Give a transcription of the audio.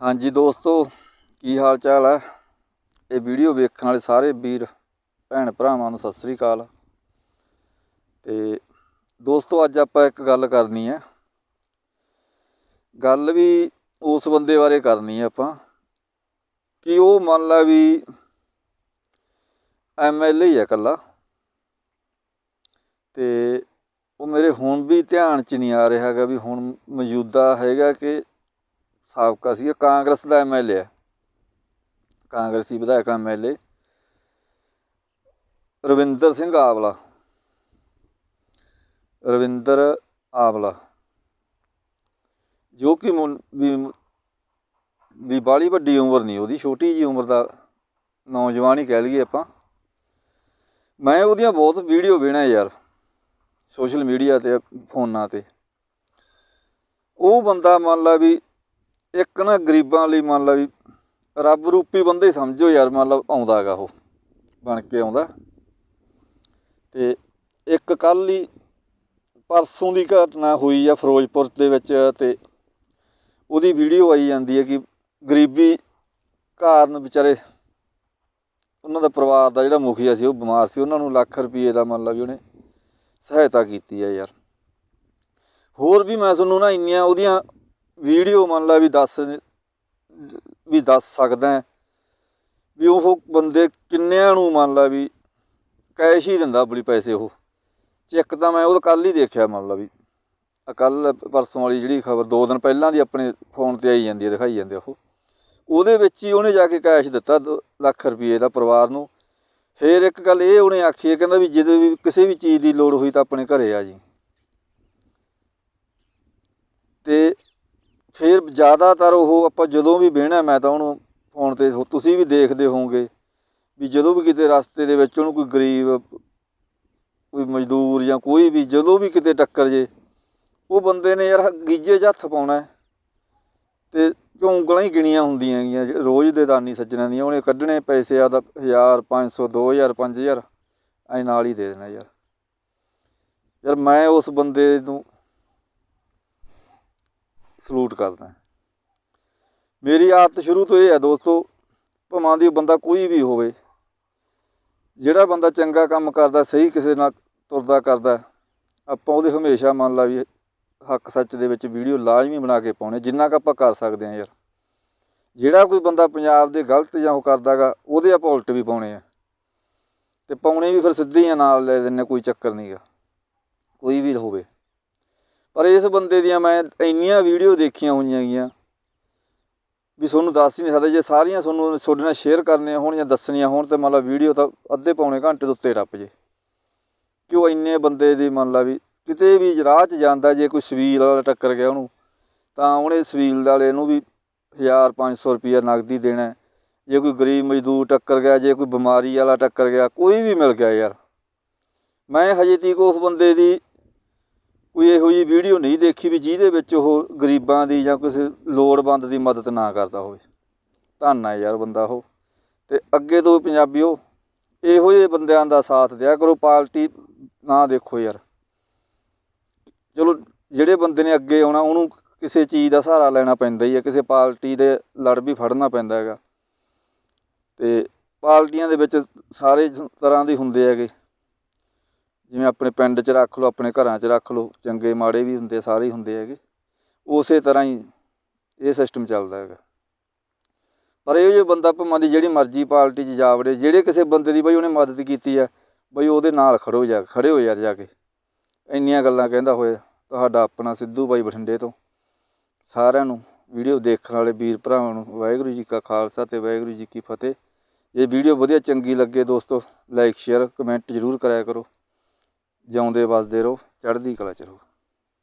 ਹਾਂਜੀ ਦੋਸਤੋ, ਕੀ ਹਾਲ ਚਾਲ ਹੈ? ਇਹ ਵੀਡੀਓ ਵੇਖਣ ਵਾਲੇ ਸਾਰੇ ਵੀਰ, ਭੈਣ ਭਰਾਵਾਂ ਨੂੰ ਸਤਿ ਸ੍ਰੀ ਅਕਾਲ। ਤੇ ਦੋਸਤੋ, ਅੱਜ ਆਪਾਂ ਇੱਕ ਗੱਲ ਕਰਨੀ ਹੈ। ਗੱਲ ਵੀ ਉਸ ਬੰਦੇ ਬਾਰੇ ਕਰਨੀ ਹੈ ਆਪਾਂ। ਕਿ ਉਹ ਮੰਨ ਲਾ ਵੀ ਐਮਐਲਏ ਹੀ ਹੈ ਇਕੱਲਾ। ਤੇ ਉਹ ਮੇਰੇ ਹੁਣ ਵੀ ਧਿਆਨ 'ਚ ਨਹੀਂ ਆ ਰਿਹਾ ਹੈਗਾ ਵੀ ਹੁਣ ਮੌਜੂਦਾ ਹੈਗਾ ਕਿ ਸਾਬਕਾ ਸੀ ਕਾਂਗਰਸ ਦਾ ਐਮਐਲਏ ਹੈ ਕਾਂਗਰਸੀ ਵਿਧਾਇਕ ਐਮਐਲਏ ਰਵਿੰਦਰ ਸਿੰਘ ਆਵਲਾ। ਰਵਿੰਦਰ ਆਵਲਾ। ਜੋ ਕਿ ਮੁੰ- ਵੀ ਬਾਲੀ ਵੱਡੀ ਉਮਰ ਨਹੀਂ, ਉਹਦੀ ਛੋਟੀ ਜੀ ਉਮਰ ਦਾ ਨੌਜਵਾਨ ਹੀ ਕਹਿ ਲਈਏ ਆਪਾਂ। ਮੈਂ ਉਹਦੀਆਂ ਬਹੁਤ ਵੀਡੀਓ ਵੇਣਾ ਯਾਰ, ਸੋਸ਼ਲ ਮੀਡੀਆ ਤੇ, ਫੋਨਾਂ ਤੇ। ਉਹ ਬੰਦਾ ਮੰਨ ਲਾ ਵੀ ਇੱਕ ਨਾ ਗਰੀਬਾਂ ਲਈ ਮੰਨ ਲਾ ਵੀ ਰੱਬ ਰੂਪੀ ਬੰਦੇ ਸਮਝੋ ਯਾਰ, ਮੰਨ ਲਾ ਆਉਂਦਾ ਹੈਗਾ ਉਹ, ਬਣ ਕੇ ਆਉਂਦਾ। ਤੇ ਇੱਕ ਕੱਲ ਹੀ ਪਰਸੋਂ ਦੀ ਘਟਨਾ ਹੋਈ ਆ ਫਿਰੋਜ਼ਪੁਰ ਦੇ ਵਿੱਚ ਤੇ ਉਹਦੀ ਵੀਡੀਓ ਆਈ ਜਾਂਦੀ ਹੈ ਕਿ ਗਰੀਬੀ ਕਾਰਨ ਵਿਚਾਰੇ ਉਹਨਾਂ ਦਾ ਪਰਿਵਾਰ ਦਾ ਜਿਹੜਾ ਮੁਖੀਆ ਸੀ, ਉਹ ਬਿਮਾਰ ਸੀ। ਉਹਨਾਂ ਨੂੰ ਲੱਖ ਰੁਪਏ ਦਾ ਮੰਨ ਲਾ ਵੀ ਉਹਨੇ ਸਹਾਇਤਾ ਕੀਤੀ ਹੈ ਯਾਰ। ਹੋਰ ਵੀ ਮੈਂ ਤੁਹਾਨੂੰ ਨਾ ਇੰਨੀਆਂ ਉਹਦੀਆਂ ਵੀਡੀਓ ਮੰਨ ਲਾ ਵੀ ਦੱਸ ਵੀ ਦੱਸ ਸਕਦਾ ਵੀ ਉਹ ਬੰਦੇ ਕਿੰਨਿਆਂ ਨੂੰ ਮੰਨ ਲਾ ਵੀ ਕੈਸ਼ ਹੀ ਦਿੰਦਾ ਬੜੀ ਪੈਸੇ ਉਹ। ਚੈੱਕ ਤਾਂ ਮੈਂ ਉਹ ਕੱਲ ਹੀ ਦੇਖਿਆ ਮੰਨ ਲਾ ਵੀ। ਕੱਲ ਪਰਸੋਂ ਵਾਲੀ ਜਿਹੜੀ ਖਬਰ, ਦੋ ਦਿਨ ਪਹਿਲਾਂ ਦੀ ਆਪਣੇ ਫੋਨ ਤੇ ਆਈ ਜਾਂਦੀ ਹੈ, ਦਿਖਾਈ ਜਾਂਦੇ ਉਹ। ਉਹਦੇ ਵਿੱਚ ਹੀ ਉਹਨੇ ਜਾ ਕੇ ਕੈਸ਼ ਦਿੱਤਾ ਦੋ ਲੱਖ ਰੁਪਏ ਦਾ ਪਰਿਵਾਰ ਨੂੰ। ਫਿਰ ਇੱਕ ਗੱਲ ਇਹ ਉਹਨੇ ਆਖੀ ਹੈ, ਕਹਿੰਦਾ ਵੀ ਜਦੋਂ ਵੀ ਕਿਸੇ ਵੀ ਚੀਜ਼ ਦੀ ਲੋੜ ਹੋਈ ਤਾਂ ਆਪਣੇ ਘਰੇ ਆ ਜੀ ਤੇ ਫਿਰ ਜ਼ਿਆਦਾਤਰ ਉਹ ਆਪਾਂ ਜਦੋਂ ਵੀ ਬਹਿਣਾ ਮੈਂ ਤਾਂ ਉਹਨੂੰ ਫੋਨ ਤੇ ਤੁਸੀਂ ਵੀ ਦੇਖਦੇ ਹੋਵੋਗੇ ਵੀ ਜਦੋਂ ਵੀ ਕਿਤੇ ਰਸਤੇ ਦੇ ਵਿੱਚ ਉਹਨੂੰ ਕੋਈ ਗਰੀਬ, ਕੋਈ ਮਜ਼ਦੂਰ ਜਾਂ ਕੋਈ ਵੀ ਜਦੋਂ ਵੀ ਕਿਤੇ ਟੱਕਰ ਜੇ, ਉਹ ਬੰਦੇ ਨੇ ਯਾਰ ਗੀਜੇ 'ਚ ਹੱਥ ਪਾਉਣਾ ਹੈ। ਤੇ ਕਿਉਂ ਹੀ ਗਿਣੀਆਂ ਹੁੰਦੀਆਂ ਹੈਗੀਆਂ ਰੋਜ਼ ਦੇ ਦਾਨੀ ਸੱਜਣਾਂ ਦੀਆਂ, ਉਹਨੇ ਕੱਢਣੇ ਪੈਸੇ ਆ ਆਦਾ 1000 500 2000 5000 ਐ ਨਾਲ ਹੀ ਦੇ ਦੇਣਾ ਯਾਰ। ਯਾਰ ਮੈਂ ਉਸ ਬੰਦੇ ਨੂੰ ਸਲੂਟ ਕਰਦਾ ਮੇਰੀ ਆਦਤ ਸ਼ੁਰੂ ਤੋਂ ਇਹ ਹੈ ਦੋਸਤੋ, ਭਾਵੇਂ ਦੀ ਬੰਦਾ ਕੋਈ ਵੀ ਹੋਵੇ, ਜਿਹੜਾ ਬੰਦਾ ਚੰਗਾ ਕੰਮ ਕਰਦਾ, ਸਹੀ ਕਿਸੇ ਨਾਲ ਤੁਰਦਾ ਕਰਦਾ, ਆਪਾਂ ਉਹਦੇ ਹਮੇਸ਼ਾ ਮੰਨ ਲਾ ਵੀ ਹੱਕ ਸੱਚ ਦੇ ਵਿੱਚ ਵੀਡੀਓ ਲਾਜ਼ਮੀ ਬਣਾ ਕੇ ਪਾਉਣੇ, ਜਿੰਨਾ ਕੁ ਆਪਾਂ ਕਰ ਸਕਦੇ ਹਾਂ ਯਾਰ। ਜਿਹੜਾ ਕੋਈ ਬੰਦਾ ਪੰਜਾਬ ਦੇ ਗਲਤ ਜਾਂ ਉਹ ਕਰਦਾਗਾ, ਉਹਦੇ ਆਪਾਂ ਉਲਟ ਵੀ ਪਾਉਣੇ ਆ। ਤੇ ਪਾਉਣੇ ਵੀ ਫਿਰ ਸਿੱਧੇ ਹੀ ਆ, ਨਾਲ ਲੈ ਦਿੰਨੇ ਕੋਈ ਚੱਕਰ ਨਹੀਂਗਾ ਕੋਈ ਵੀ ਹੋਵੇ। ਪਰ ਇਸ ਬੰਦੇ ਦੀਆਂ ਮੈਂ ਇੰਨੀਆਂ ਵੀਡੀਓ ਦੇਖੀਆਂ ਹੋਈਆਂ ਗੀਆਂ ਵੀ ਤੁਹਾਨੂੰ ਦੱਸ ਹੀ ਨਹੀਂ ਸਕਦਾ। ਜੇ ਸਾਰੀਆਂ ਤੁਹਾਨੂੰ ਤੁਹਾਡੇ ਨਾਲ ਸ਼ੇਅਰ ਕਰਨੀਆਂ ਹੋਣ ਜਾਂ ਦੱਸਣੀਆਂ ਹੋਣ ਤੇ ਮੰਨ ਲਾ ਵੀਡੀਓ ਤਾਂ ਅੱਧੇ ਪੌਣੇ ਘੰਟੇ ਦੇ ਉੱਤੇ ਟੱਪ ਜੇ। ਕਿ ਉਹ ਇੰਨੇ ਬੰਦੇ ਦੀ ਮੰਨ ਲਾ ਵੀ ਕਿਤੇ ਵੀ ਰਾਹ 'ਚ ਜਾਂਦਾ, ਜੇ ਕੋਈ ਸਵੀਲ ਵਾਲਾ ਟੱਕਰ ਗਿਆ ਉਹਨੂੰ, ਤਾਂ ਉਹਨੇ ਸਵੀਲ ਵਾਲੇ ਨੂੰ ਵੀ 1000 500 ਰੁਪਈਆ ਨਗਦੀ ਦੇਣਾ। ਜੇ ਕੋਈ ਗਰੀਬ ਮਜ਼ਦੂਰ ਟੱਕਰ ਗਿਆ, ਜੇ ਕੋਈ ਬਿਮਾਰੀ ਵਾਲਾ ਟੱਕਰ ਗਿਆ, ਕੋਈ ਵੀ ਮਿਲ ਗਿਆ ਯਾਰ। ਮੈਂ ਹਜੇ ਤੀਕ ਉਸ ਬੰਦੇ ਦੀ ਕੋਈ ਇਹੋ ਜਿਹੀ ਵੀਡੀਓ ਨਹੀਂ ਦੇਖੀ ਵੀ ਜਿਹਦੇ ਵਿੱਚ ਉਹ ਗਰੀਬਾਂ ਦੀ ਜਾਂ ਕਿਸੇ ਲੋੜਵੰਦ ਦੀ ਮਦਦ ਨਾ ਕਰਦਾ ਹੋਵੇ। ਧੰਨ ਹੈ ਯਾਰ ਬੰਦਾ ਉਹ। ਤੇ ਅੱਗੇ ਤੋਂ ਪੰਜਾਬੀਓ, ਇਹੋ ਜਿਹੇ ਬੰਦਿਆਂ ਦਾ ਸਾਥ ਦਿਆ ਕਰੋ, ਪਾਰਟੀ ਨਾ ਦੇਖੋ ਯਾਰ। ਚਲੋ, ਜਿਹੜੇ ਬੰਦੇ ਨੇ ਅੱਗੇ ਆਉਣਾ, ਉਹਨੂੰ ਕਿਸੇ ਚੀਜ਼ ਦਾ ਸਹਾਰਾ ਲੈਣਾ ਪੈਂਦਾ ਹੀ ਹੈ ਕਿਸੇ ਪਾਰਟੀ ਦੇ ਲੜ ਵੀ ਫੜਨਾ ਪੈਂਦਾ ਹੈਗਾ। ਤੇ ਪਾਰਟੀਆਂ ਦੇ ਵਿੱਚ ਸਾਰੇ ਤਰ੍ਹਾਂ ਦੇ ਹੁੰਦੇ ਹੈਗੇ। ਜਿਵੇਂ ਆਪਣੇ ਪਿੰਡ 'ਚ ਰੱਖ ਲਓ, ਆਪਣੇ ਘਰਾਂ 'ਚ ਰੱਖ ਲਓ, ਚੰਗੇ ਮਾੜੇ ਵੀ ਹੁੰਦੇ, ਸਾਰੇ ਹੀ ਹੁੰਦੇ ਹੈਗੇ। ਉਸੇ ਤਰ੍ਹਾਂ ਹੀ ਇਹ ਸਿਸਟਮ ਚੱਲਦਾ ਹੈਗਾ। ਪਰ ਇਹ ਜੇ ਬੰਦਾ ਭਾਵੇਂ ਦੀ ਜਿਹੜੀ ਮਰਜ਼ੀ ਪਾਰਟੀ 'ਚ ਜਾ ਵੜੇ ਜਿਹੜੇ ਕਿਸੇ ਬੰਦੇ ਦੀ ਬਈ ਉਹਨੇ ਮਦਦ ਕੀਤੀ ਹੈ ਬਈ ਉਹਦੇ ਨਾਲ ਖੜੋ ਜਾ, ਖੜੇ ਹੋ ਯਾਰ ਜਾ ਕੇ। ਇੰਨੀਆਂ ਗੱਲਾਂ ਕਹਿੰਦਾ ਹੋਇਆ, ਤੁਹਾਡਾ ਆਪਣਾ ਸਿੱਧੂ ਬਾਈ ਬਠਿੰਡੇ ਤੋਂ। ਸਾਰਿਆਂ ਨੂੰ ਵੀਡੀਓ ਦੇਖਣ ਵਾਲੇ ਵੀਰ ਭਰਾਵਾਂ ਨੂੰ ਵਾਹਿਗੁਰੂ ਜੀ ਕਾ ਖਾਲਸਾ ਤੇ ਵਾਹਿਗੁਰੂ ਜੀ ਕੀ ਫਤਿਹ। ਇਹ ਵੀਡੀਓ ਵਧੀਆ ਚੰਗੀ ਲੱਗੇ ਦੋਸਤੋ ਲਾਈਕ ਸ਼ੇਅਰ ਕਮੈਂਟ ਜ਼ਰੂਰ ਕਰਿਆ ਕਰੋ। ਜਿਉਂਦੇ ਵੱਸਦੇ ਰਹੋ ਚੜ੍ਹਦੀ ਕਲਾ ਚ ਰਹੋ।